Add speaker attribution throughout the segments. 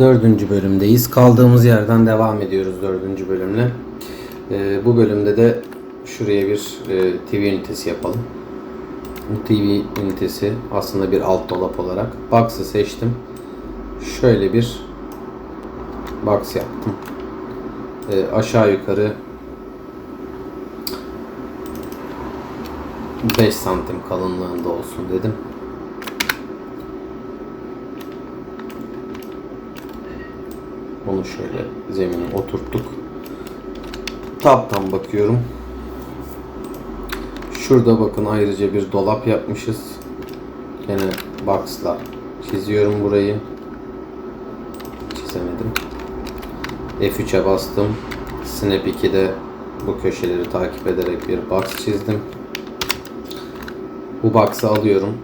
Speaker 1: Dördüncü bölümdeyiz. Kaldığımız yerden devam ediyoruz dördüncü bölümle. Ee, bu bölümde de şuraya bir e, TV ünitesi yapalım. Bu TV ünitesi aslında bir alt dolap olarak. Box'ı seçtim. Şöyle bir box yaptım. Ee, aşağı yukarı 5 santim kalınlığında olsun dedim. Onu şöyle zemine oturttuk. Taptan bakıyorum. Şurada bakın ayrıca bir dolap yapmışız. Gene box'la çiziyorum burayı. Çizemedim. F3'e bastım. Snap 2'de bu köşeleri takip ederek bir box çizdim. Bu box'ı alıyorum.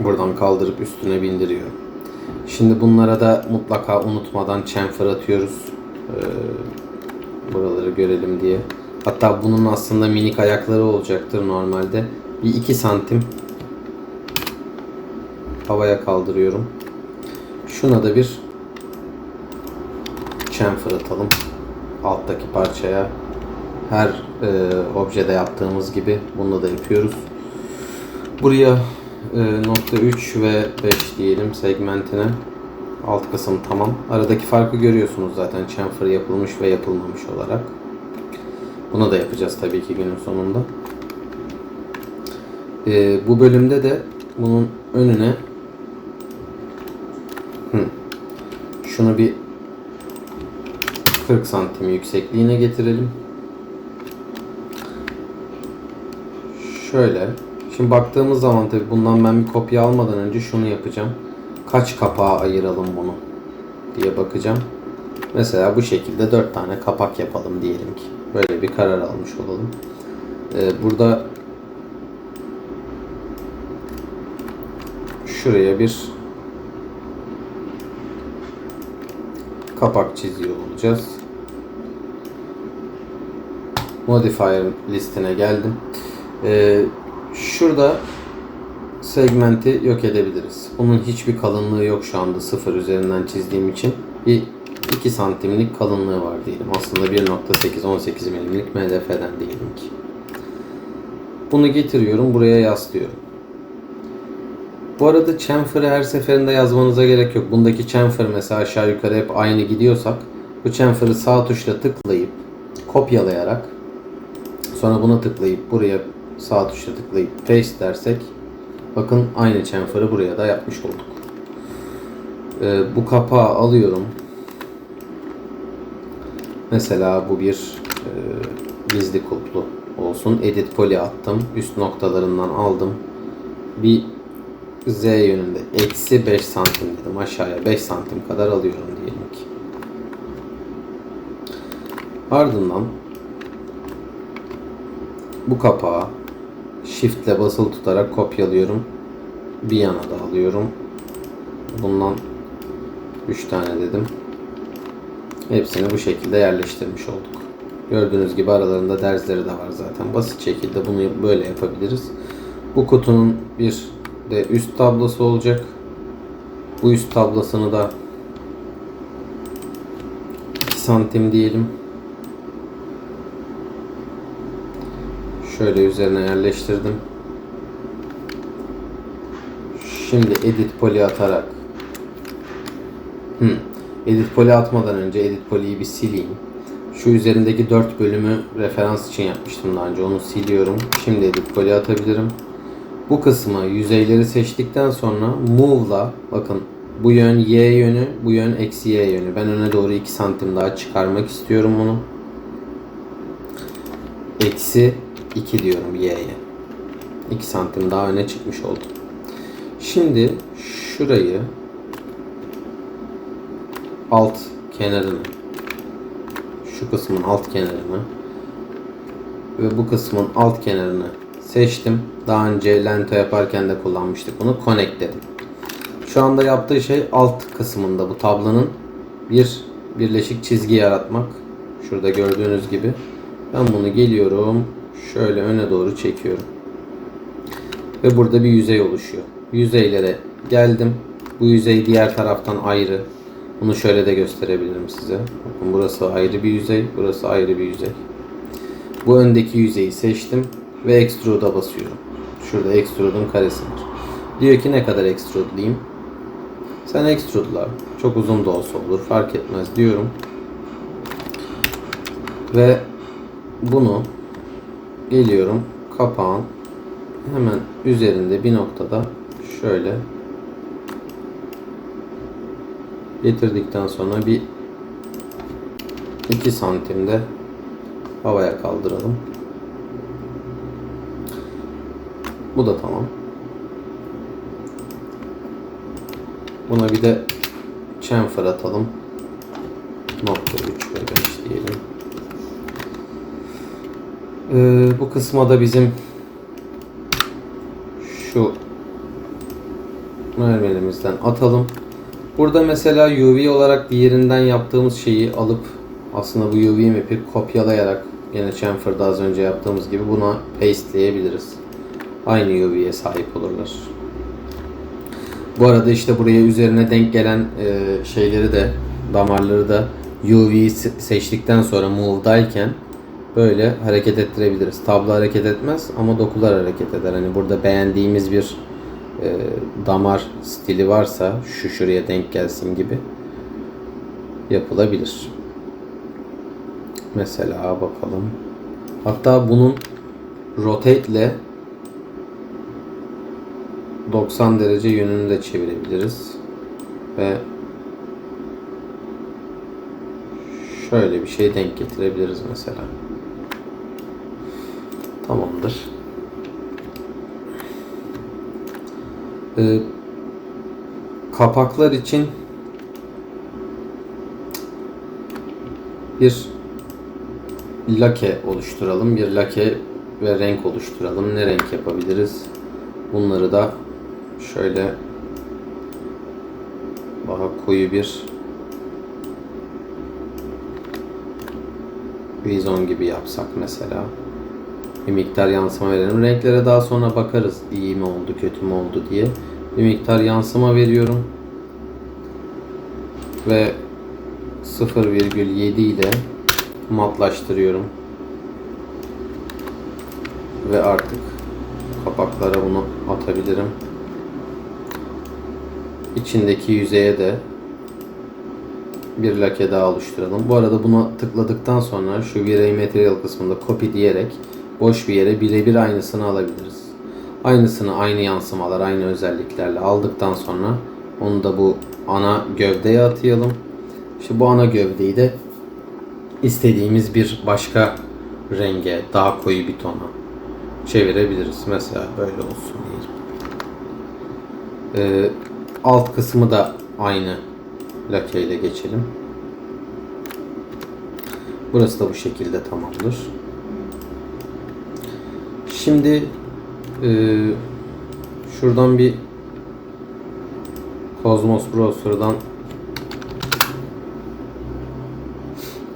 Speaker 1: Buradan kaldırıp üstüne bindiriyorum. Şimdi bunlara da mutlaka unutmadan chamfer atıyoruz. Ee, buraları görelim diye. Hatta bunun aslında minik ayakları olacaktır normalde. Bir 2 santim havaya kaldırıyorum. Şuna da bir chamfer atalım. Alttaki parçaya. Her e, objede yaptığımız gibi bunu da yapıyoruz. Buraya e, nokta 3 ve 5 diyelim segmentine. Alt kısım tamam. Aradaki farkı görüyorsunuz zaten chamfer yapılmış ve yapılmamış olarak. Bunu da yapacağız tabii ki günün sonunda. E, bu bölümde de bunun önüne Hı. şunu bir 40 santim yüksekliğine getirelim. Şöyle. Şimdi baktığımız zaman tabii bundan ben bir kopya almadan önce şunu yapacağım. Kaç kapağa ayıralım bunu diye bakacağım. Mesela bu şekilde 4 tane kapak yapalım diyelim ki. Böyle bir karar almış olalım. Ee, burada şuraya bir kapak çiziyor olacağız. Modifier listine geldim. Ee, şurada segmenti yok edebiliriz. Bunun hiçbir kalınlığı yok şu anda sıfır üzerinden çizdiğim için. Bir 2 santimlik kalınlığı var diyelim. Aslında 1.8 18 milimlik MDF'den diyelim ki. Bunu getiriyorum buraya yaslıyorum. Bu arada chamfer'ı her seferinde yazmanıza gerek yok. Bundaki chamfer mesela aşağı yukarı hep aynı gidiyorsak bu chamfer'ı sağ tuşla tıklayıp kopyalayarak sonra buna tıklayıp buraya sağ tuşla tıklayıp paste dersek bakın aynı chamfer'ı buraya da yapmış olduk. Ee, bu kapağı alıyorum. Mesela bu bir e, gizli kulplu olsun. Edit poly attım. Üst noktalarından aldım. Bir Z yönünde eksi 5 santim dedim. Aşağıya 5 santim kadar alıyorum diyelim ki. Ardından bu kapağı Shift ile basılı tutarak kopyalıyorum. Bir yana da alıyorum. Bundan 3 tane dedim. Hepsini bu şekilde yerleştirmiş olduk. Gördüğünüz gibi aralarında derzleri de var zaten. Basit şekilde bunu böyle yapabiliriz. Bu kutunun bir de üst tablosu olacak. Bu üst tablosunu da 2 santim diyelim. Şöyle üzerine yerleştirdim. Şimdi edit poly atarak hmm. edit poly atmadan önce edit poly'yi bir sileyim. Şu üzerindeki 4 bölümü referans için yapmıştım daha önce. Onu siliyorum. Şimdi edit poly atabilirim. Bu kısmı yüzeyleri seçtikten sonra move'la bakın bu yön y yönü, bu yön eksi y yönü. Ben öne doğru 2 santim daha çıkarmak istiyorum bunu. Eksi 2 diyorum y'ye. 2 santim daha öne çıkmış oldu. Şimdi şurayı alt kenarını şu kısmın alt kenarını ve bu kısmın alt kenarını seçtim. Daha önce lento yaparken de kullanmıştık bunu. Connect dedim. Şu anda yaptığı şey alt kısmında bu tablonun bir birleşik çizgi yaratmak. Şurada gördüğünüz gibi. Ben bunu geliyorum. Şöyle öne doğru çekiyorum. Ve burada bir yüzey oluşuyor. Yüzeylere geldim. Bu yüzey diğer taraftan ayrı. Bunu şöyle de gösterebilirim size. Bakın burası ayrı bir yüzey, burası ayrı bir yüzey. Bu öndeki yüzeyi seçtim ve extrude'a basıyorum. Şurada extrude'un karesi var. Diyor ki ne kadar extrude'layayım? Sen extrude'la çok uzun da olsa olur fark etmez diyorum. Ve bunu geliyorum kapağın hemen üzerinde bir noktada şöyle getirdikten sonra bir 2 santimde havaya kaldıralım. Bu da tamam. Buna bir de chamfer atalım. Nokta 3 ve 5 diyelim. Ee, bu kısma da bizim şu mermerimizden atalım. Burada mesela UV olarak diğerinden yaptığımız şeyi alıp aslında bu UV map'i kopyalayarak yine chamfer'da az önce yaptığımız gibi buna pasteleyebiliriz. Aynı UV'ye sahip olurlar. Bu arada işte buraya üzerine denk gelen e, şeyleri de damarları da se- seçtikten sonra move'dayken böyle hareket ettirebiliriz. Tablo hareket etmez ama dokular hareket eder. Hani burada beğendiğimiz bir e, damar stili varsa şu şuraya denk gelsin gibi yapılabilir. Mesela bakalım. Hatta bunun rotate ile 90 derece yönünü de çevirebiliriz. Ve şöyle bir şey denk getirebiliriz mesela. Tamamdır. Ee, kapaklar için bir lake oluşturalım. Bir lake ve renk oluşturalım. Ne renk yapabiliriz? Bunları da şöyle daha koyu bir vizon gibi yapsak mesela. Bir miktar yansıma verelim. Renklere daha sonra bakarız. İyi mi oldu, kötü mü oldu diye. Bir miktar yansıma veriyorum. Ve 0,7 ile matlaştırıyorum. Ve artık kapaklara bunu atabilirim. İçindeki yüzeye de bir lake daha oluşturalım. Bu arada buna tıkladıktan sonra şu Virey Material kısmında copy diyerek boş bir yere birebir aynısını alabiliriz. Aynısını aynı yansımalar, aynı özelliklerle aldıktan sonra onu da bu ana gövdeye atayalım. İşte bu ana gövdeyi de istediğimiz bir başka renge, daha koyu bir tona çevirebiliriz. Mesela böyle olsun diyelim. Ee, alt kısmı da aynı lake ile geçelim. Burası da bu şekilde tamamdır. Şimdi e, şuradan bir Cosmos Browser'dan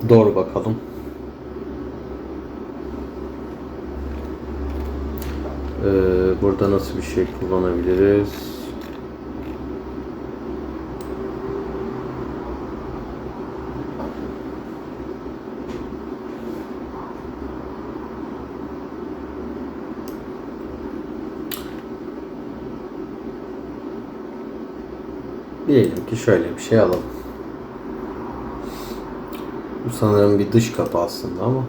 Speaker 1: doğru bakalım. Ee, burada nasıl bir şey kullanabiliriz? Diyelim ki şöyle bir şey alalım. Bu sanırım bir dış kapı aslında ama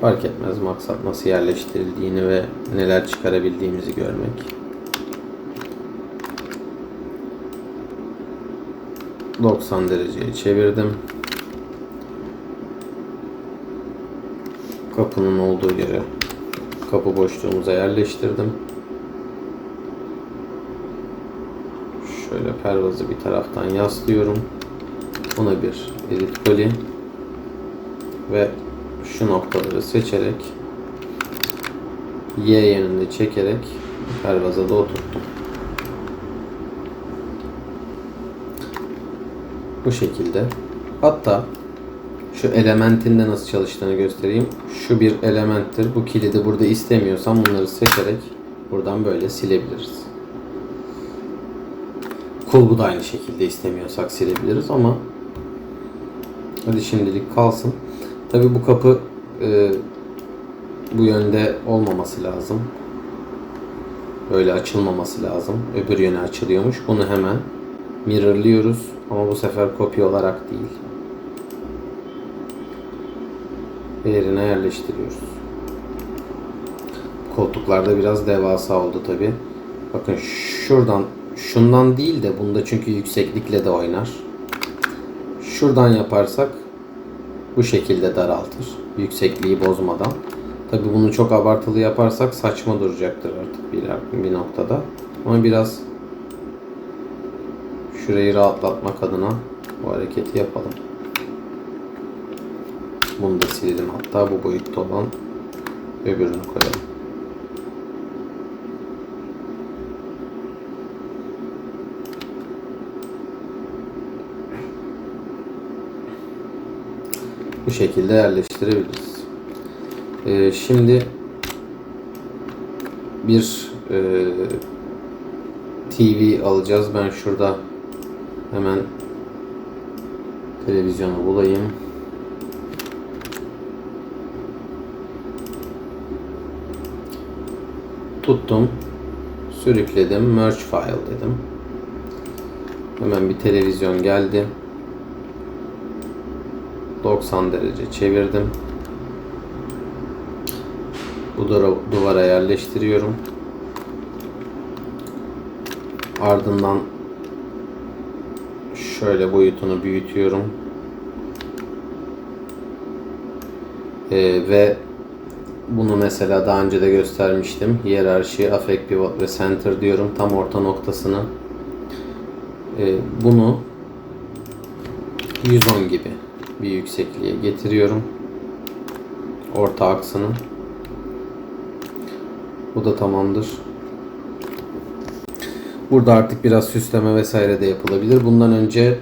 Speaker 1: fark etmez maksat nasıl yerleştirildiğini ve neler çıkarabildiğimizi görmek. 90 dereceye çevirdim. Kapının olduğu yere kapı boşluğumuza yerleştirdim. Şöyle pervazı bir taraftan yaslıyorum. Ona bir edit koli ve şu noktaları seçerek Y yönünde çekerek pervaza da oturttum. Bu şekilde. Hatta şu elementin de nasıl çalıştığını göstereyim. Şu bir elementtir. Bu kilidi burada istemiyorsam bunları seçerek buradan böyle silebiliriz. Kulbu da aynı şekilde istemiyorsak silebiliriz ama hadi şimdilik kalsın. Tabi bu kapı e, bu yönde olmaması lazım. Böyle açılmaması lazım. Öbür yöne açılıyormuş. Bunu hemen mirrorlıyoruz ama bu sefer kopya olarak değil. Yerine yerleştiriyoruz. Koltuklarda biraz devasa oldu tabi. Bakın şuradan şundan değil de bunda çünkü yükseklikle de oynar. Şuradan yaparsak bu şekilde daraltır. Yüksekliği bozmadan. Tabi bunu çok abartılı yaparsak saçma duracaktır artık bir, bir noktada. Ama biraz şurayı rahatlatmak adına bu hareketi yapalım. Bunu da silelim hatta bu boyutta olan öbürünü koyalım. Bu şekilde yerleştirebiliriz. Ee, şimdi bir e, TV alacağız. Ben şurada hemen televizyonu bulayım. Tuttum. Sürükledim. Merge file dedim. Hemen bir televizyon geldi. 90 derece çevirdim. Bu duvara yerleştiriyorum. Ardından şöyle boyutunu büyütüyorum. Ee, ve bunu mesela daha önce de göstermiştim. Hiyerarşi, affect pivot ve center diyorum. Tam orta noktasını. Ee, bunu 110 gibi bir yüksekliğe getiriyorum. Orta aksını. Bu da tamamdır. Burada artık biraz süsleme vesaire de yapılabilir. Bundan önce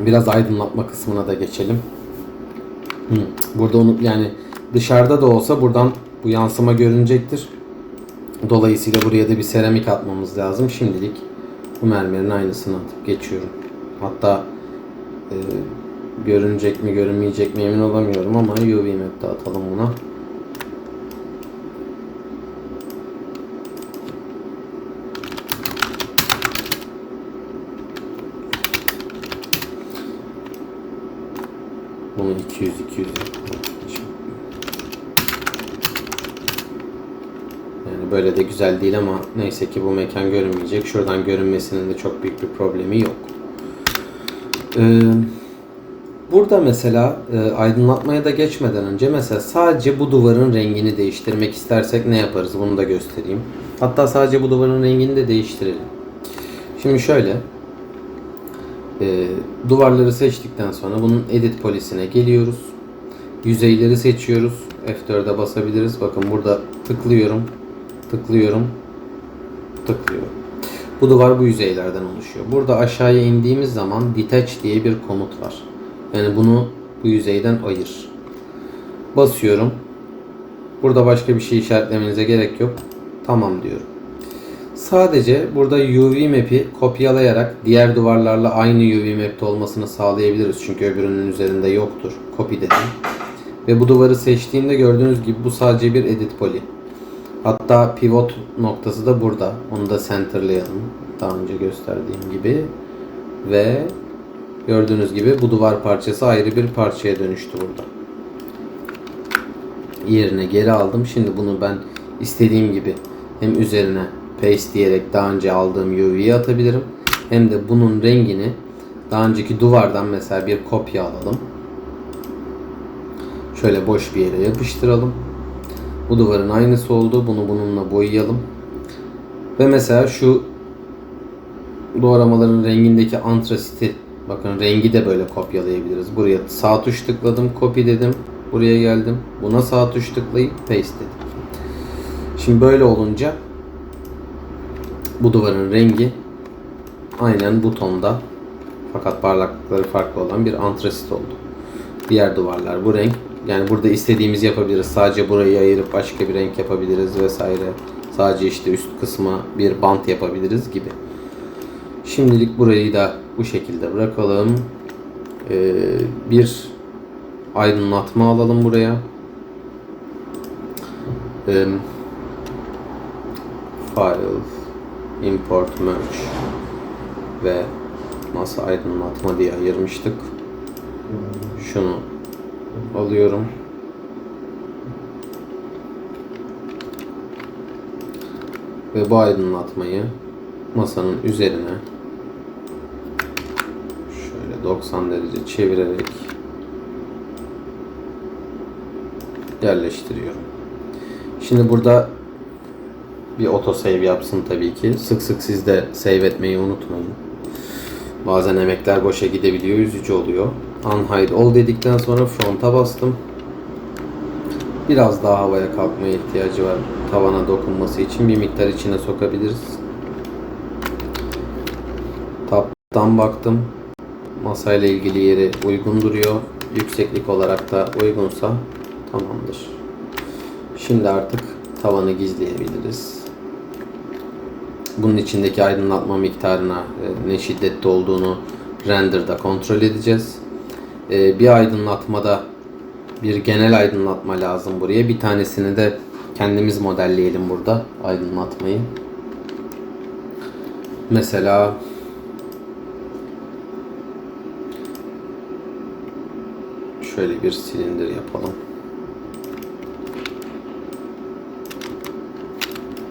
Speaker 1: biraz aydınlatma kısmına da geçelim. Burada onu yani dışarıda da olsa buradan bu yansıma görünecektir. Dolayısıyla buraya da bir seramik atmamız lazım. Şimdilik bu mermerin aynısını atıp geçiyorum. Hatta e, görünecek mi görünmeyecek mi emin olamıyorum ama UV map'te atalım buna. Bunu 200 200 Yani böyle de güzel değil ama neyse ki bu mekan görünmeyecek. Şuradan görünmesinin de çok büyük bir problemi yok. Ee, burada mesela e, aydınlatmaya da geçmeden önce mesela sadece bu duvarın rengini değiştirmek istersek ne yaparız? Bunu da göstereyim. Hatta sadece bu duvarın rengini de değiştirelim. Şimdi şöyle e, duvarları seçtikten sonra bunun edit polisine geliyoruz. Yüzeyleri seçiyoruz. F4'e basabiliriz. Bakın burada tıklıyorum. Tıklıyorum. Tıklıyorum. Bu duvar bu yüzeylerden oluşuyor. Burada aşağıya indiğimiz zaman detach diye bir komut var. Yani bunu bu yüzeyden ayır. Basıyorum. Burada başka bir şey işaretlemenize gerek yok. Tamam diyorum. Sadece burada UV map'i kopyalayarak diğer duvarlarla aynı UV map'te olmasını sağlayabiliriz. Çünkü öbürünün üzerinde yoktur. Copy dedim. Ve bu duvarı seçtiğimde gördüğünüz gibi bu sadece bir edit poly. Hatta pivot noktası da burada. Onu da centerlayalım. Daha önce gösterdiğim gibi. Ve gördüğünüz gibi bu duvar parçası ayrı bir parçaya dönüştü burada. Yerine geri aldım. Şimdi bunu ben istediğim gibi hem üzerine paste diyerek daha önce aldığım UV'yi atabilirim. Hem de bunun rengini daha önceki duvardan mesela bir kopya alalım. Şöyle boş bir yere yapıştıralım. Bu duvarın aynısı oldu. Bunu bununla boyayalım. Ve mesela şu doğramaların rengindeki antrasiti bakın rengi de böyle kopyalayabiliriz. Buraya sağ tuş tıkladım, copy dedim. Buraya geldim. Buna sağ tuş tıklayıp paste dedim. Şimdi böyle olunca bu duvarın rengi aynen bu tonda fakat parlaklıkları farklı olan bir antrasit oldu. Diğer duvarlar bu renk. Yani burada istediğimizi yapabiliriz. Sadece burayı ayırıp başka bir renk yapabiliriz vesaire. Sadece işte üst kısma bir bant yapabiliriz gibi. Şimdilik burayı da bu şekilde bırakalım. Ee, bir aydınlatma alalım buraya. Ee, file, import, merge ve masa aydınlatma diye ayırmıştık. Şunu alıyorum. Ve bu aydınlatmayı masanın üzerine 90 derece çevirerek yerleştiriyorum. Şimdi burada bir autosave yapsın tabii ki. Sık sık siz de save etmeyi unutmayın. Bazen emekler boşa gidebiliyor, üzücü oluyor. Unhide all dedikten sonra front'a bastım. Biraz daha havaya kalkmaya ihtiyacı var. Tavana dokunması için bir miktar içine sokabiliriz. Taptan baktım. Masayla ilgili yeri uygun duruyor. Yükseklik olarak da uygunsa tamamdır. Şimdi artık tavanı gizleyebiliriz. Bunun içindeki aydınlatma miktarına e, ne şiddette olduğunu render'da kontrol edeceğiz. E, Bir aydınlatmada bir genel aydınlatma lazım buraya. Bir tanesini de kendimiz modelleyelim burada aydınlatmayı. Mesela şöyle bir silindir yapalım.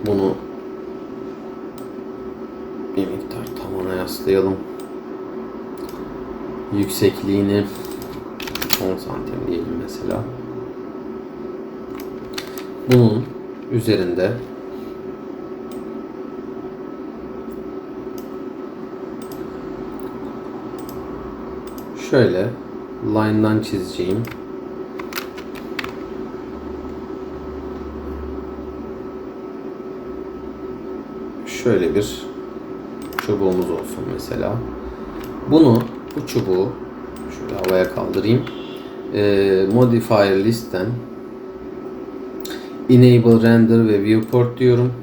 Speaker 1: Bunu bir miktar tavana yaslayalım. Yüksekliğini 10 santim diyelim mesela. Bunun üzerinde şöyle line'dan çizeceğim. Şöyle bir çubuğumuz olsun mesela. Bunu bu çubuğu şöyle havaya kaldırayım. Ee, modifier listten enable render ve viewport diyorum.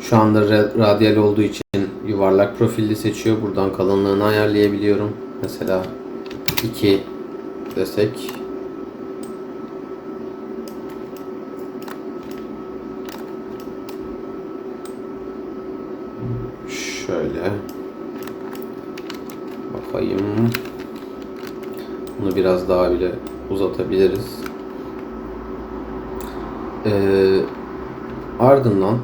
Speaker 1: Şu anda ra- radyal olduğu için yuvarlak profilli seçiyor. Buradan kalınlığını ayarlayabiliyorum. Mesela 2 desek. Şöyle bakayım. Bunu biraz daha bile uzatabiliriz. Ee, ardından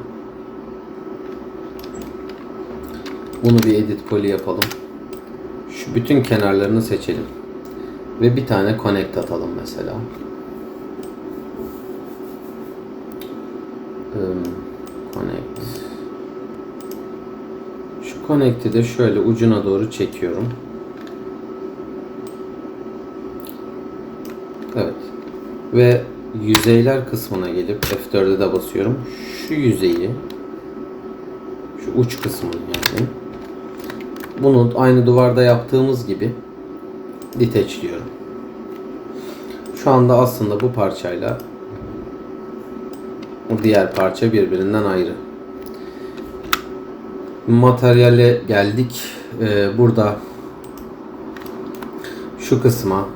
Speaker 1: bunu bir edit poly yapalım. Şu bütün kenarlarını seçelim ve bir tane connect atalım mesela connect şu connect'i de şöyle ucuna doğru çekiyorum. Evet. Ve yüzeyler kısmına gelip F4'e de basıyorum. Şu yüzeyi şu uç kısmını yani bunu aynı duvarda yaptığımız gibi detachliyorum. Şu anda aslında bu parçayla o diğer parça birbirinden ayrı materyale geldik. Ee, burada şu kısma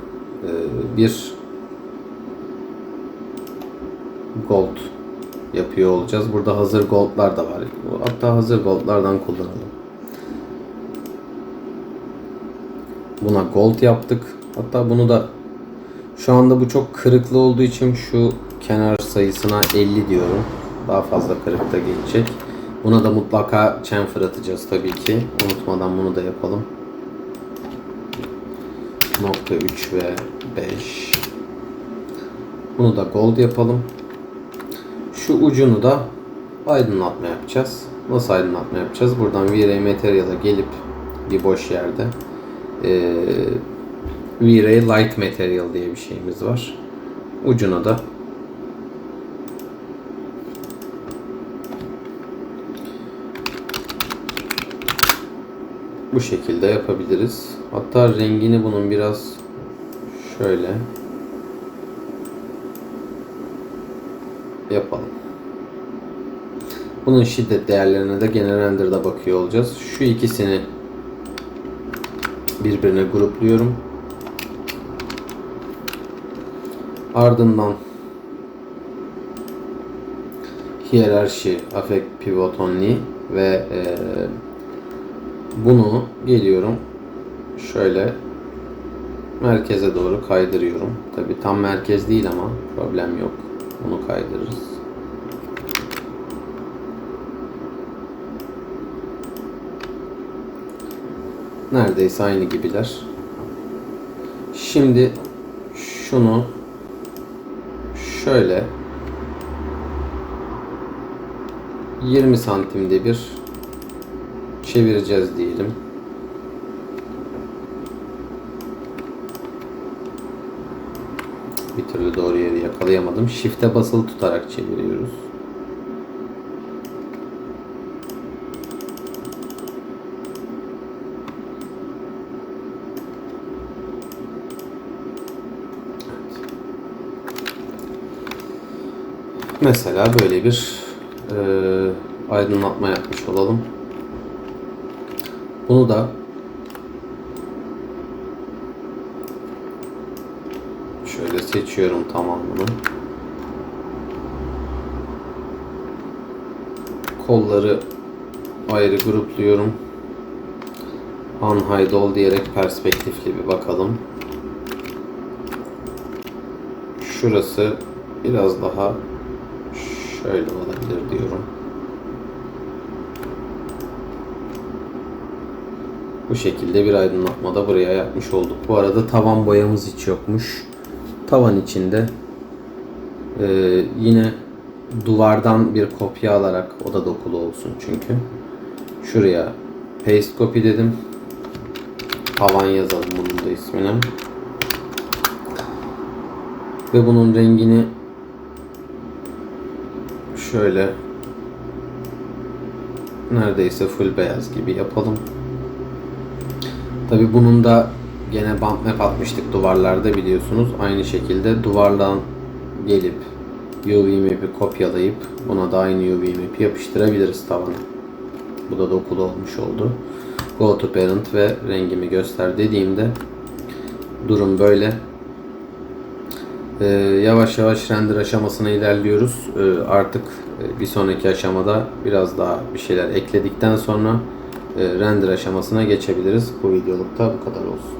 Speaker 1: e, bir gold yapıyor olacağız. Burada hazır goldlar da var. Hatta hazır goldlardan kullanalım. Buna gold yaptık. Hatta bunu da şu anda bu çok kırıklı olduğu için şu kenar sayısına 50 diyorum. Daha fazla kırık da gelecek. Buna da mutlaka chamfer atacağız tabii ki. Unutmadan bunu da yapalım. Nokta 3 ve 5. Bunu da gold yapalım. Şu ucunu da aydınlatma yapacağız. Nasıl aydınlatma yapacağız? Buradan V-Ray Material'a gelip bir boş yerde ee, V-Ray Light Material diye bir şeyimiz var. Ucuna da bu şekilde yapabiliriz. Hatta rengini bunun biraz şöyle yapalım. Bunun şiddet değerlerine de gene render'da bakıyor olacağız. Şu ikisini birbirine grupluyorum. Ardından hiyerarşi, affect pivot only ve e, bunu geliyorum şöyle merkeze doğru kaydırıyorum. Tabi tam merkez değil ama problem yok. Bunu kaydırırız. Neredeyse aynı gibiler. Şimdi şunu şöyle 20 santimde bir çevireceğiz diyelim. Bir türlü doğru yeri yakalayamadım. Shift'e basılı tutarak çeviriyoruz. Mesela böyle bir e, aydınlatma yapmış olalım. Bunu da şöyle seçiyorum tamamını. Kolları ayrı grupluyorum. All diyerek perspektifli bir bakalım. Şurası biraz daha şöyle olabilir diyorum. Bu şekilde bir aydınlatma da buraya yapmış olduk. Bu arada tavan boyamız hiç yokmuş. Tavan içinde e, yine duvardan bir kopya alarak o da dokulu olsun çünkü. Şuraya paste copy dedim. Tavan yazalım bunun da ismini. Ve bunun rengini şöyle neredeyse full beyaz gibi yapalım. Tabi bunun da gene bump map atmıştık duvarlarda biliyorsunuz. Aynı şekilde duvardan gelip UV map'i kopyalayıp buna da aynı UV map'i yapıştırabiliriz tavana. Bu da dokulu olmuş oldu. Go to parent ve rengimi göster dediğimde durum böyle. Ee, yavaş yavaş render aşamasına ilerliyoruz. Ee, artık e, bir sonraki aşamada biraz daha bir şeyler ekledikten sonra e, render aşamasına geçebiliriz. Bu videolukta bu kadar olsun.